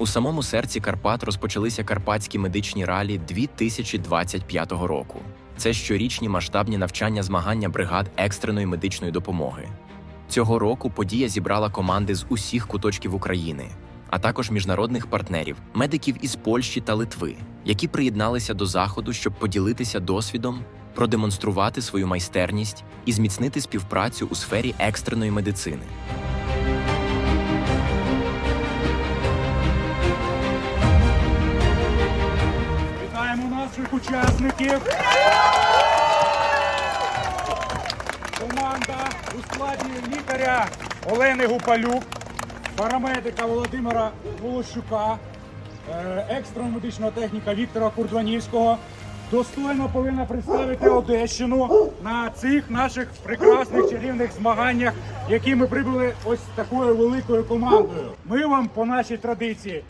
У самому серці Карпат розпочалися карпатські медичні ралі 2025 року. Це щорічні масштабні навчання змагання бригад екстреної медичної допомоги. Цього року подія зібрала команди з усіх куточків України, а також міжнародних партнерів, медиків із Польщі та Литви, які приєдналися до заходу, щоб поділитися досвідом, продемонструвати свою майстерність і зміцнити співпрацю у сфері екстреної медицини. Наших учасників. Команда у складі лікаря Олени Гупалюк, парамедика Володимира Волощука, е, екстрена медичного техніка Віктора Курдванівського достойно повинна представити Одещину на цих наших прекрасних чарівних змаганнях, які ми прибули ось такою великою командою. Ми вам по нашій традиції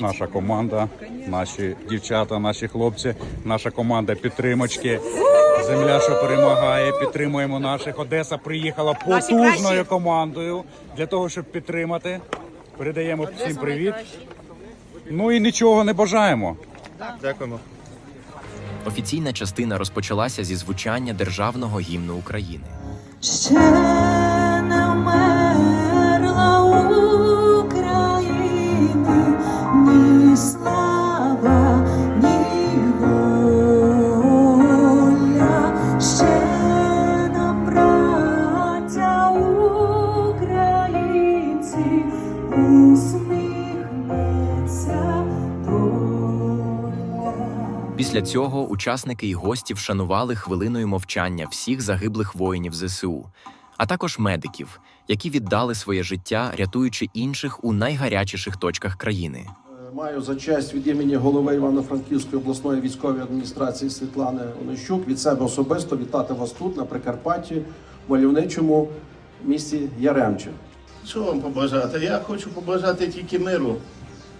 Ось наша команда, наші дівчата, наші хлопці, наша команда підтримочки. Земля, що перемагає, підтримуємо наших. Одеса приїхала потужною командою для того, щоб підтримати. Передаємо всім привіт. Ну і нічого не бажаємо. Дякуємо. Офіційна частина розпочалася зі звучання державного гімну України. Після цього учасники і гості вшанували хвилиною мовчання всіх загиблих воїнів ЗСУ, а також медиків, які віддали своє життя, рятуючи інших у найгарячіших точках країни. Маю за честь від імені голови Івано-Франківської обласної військової адміністрації Світлани Онищук від себе особисто вітати вас тут, на Прикарпатті, в мальовничому місті Яремче. Що вам побажати? Я хочу побажати тільки миру.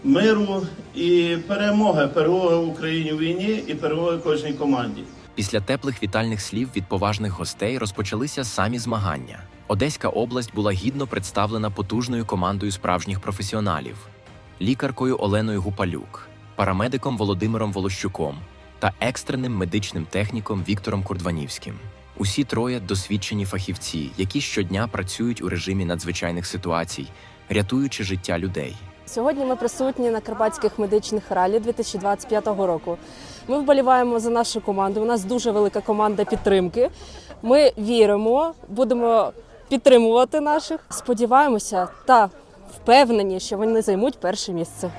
Миру і перемоги. Перемоги в Україні в війні і перемоги кожній команді. Після теплих вітальних слів від поважних гостей розпочалися самі змагання. Одеська область була гідно представлена потужною командою справжніх професіоналів: лікаркою Оленою Гупалюк, парамедиком Володимиром Волощуком та екстреним медичним техніком Віктором Курдванівським. Усі троє досвідчені фахівці, які щодня працюють у режимі надзвичайних ситуацій, рятуючи життя людей. Сьогодні ми присутні на Карпатських медичних ралі 2025 року. Ми вболіваємо за нашу команду. У нас дуже велика команда підтримки. Ми віримо, будемо підтримувати наших. Сподіваємося та впевнені, що вони займуть перше місце.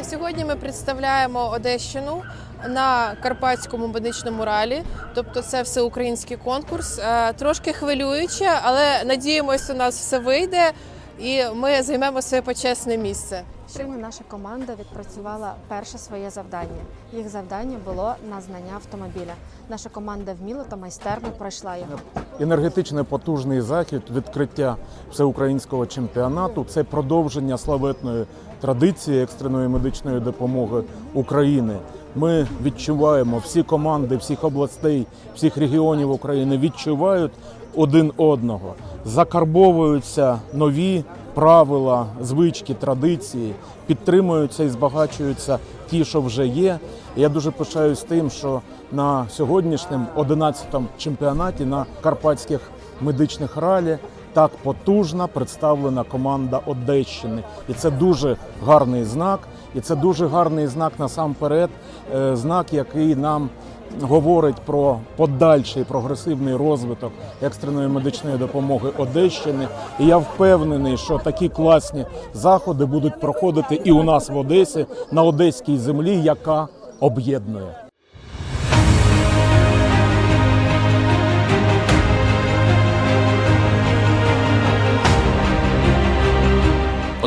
Е, Сьогодні ми представляємо Одещину на Карпатському медичному ралі. Тобто це всеукраїнський конкурс. Е, Трошки хвилююче, але надіємося, у нас все вийде і ми займемо своє почесне місце. Сьогодні наша команда відпрацювала перше своє завдання. Їх завдання було на знання автомобіля. Наша команда вміло та майстерно пройшла його. енергетично потужний захід відкриття всеукраїнського чемпіонату. Це продовження славетної традиції екстреної медичної допомоги України. Ми відчуваємо всі команди всіх областей, всіх регіонів України відчувають один одного, закарбовуються нові правила, звички, традиції, підтримуються і збагачуються ті, що вже є. Я дуже пишаюсь тим, що на сьогоднішньому 11-му чемпіонаті на карпатських медичних ралі так потужна представлена команда Одещини. І це дуже гарний знак. І це дуже гарний знак насамперед, е, знак, який нам говорить про подальший прогресивний розвиток екстреної медичної допомоги Одещини. І я впевнений, що такі класні заходи будуть проходити і у нас в Одесі на одеській землі, яка об'єднує.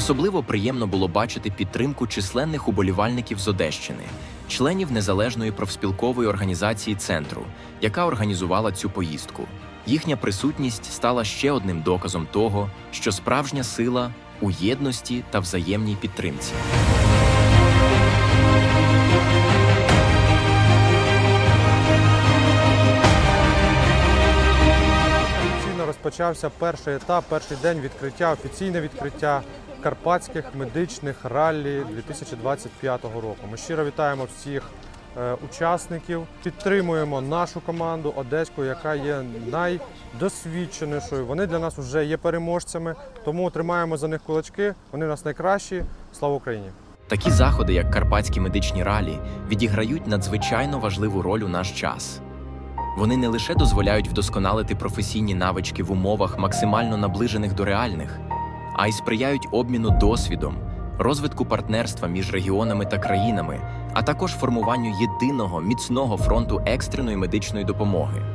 Особливо приємно було бачити підтримку численних уболівальників з Одещини, членів незалежної профспілкової організації центру, яка організувала цю поїздку. Їхня присутність стала ще одним доказом того, що справжня сила у єдності та взаємній підтримці. Розпочався перший етап, перший день відкриття, офіційне відкриття карпатських медичних раллі 2025 року. Ми щиро вітаємо всіх е, учасників, підтримуємо нашу команду одеську, яка є найдосвідченішою. Вони для нас вже є переможцями, тому тримаємо за них кулачки. Вони у нас найкращі. Слава Україні! Такі заходи, як Карпатські медичні ралі, відіграють надзвичайно важливу роль у наш час. Вони не лише дозволяють вдосконалити професійні навички в умовах, максимально наближених до реальних, а й сприяють обміну досвідом, розвитку партнерства між регіонами та країнами, а також формуванню єдиного міцного фронту екстреної медичної допомоги.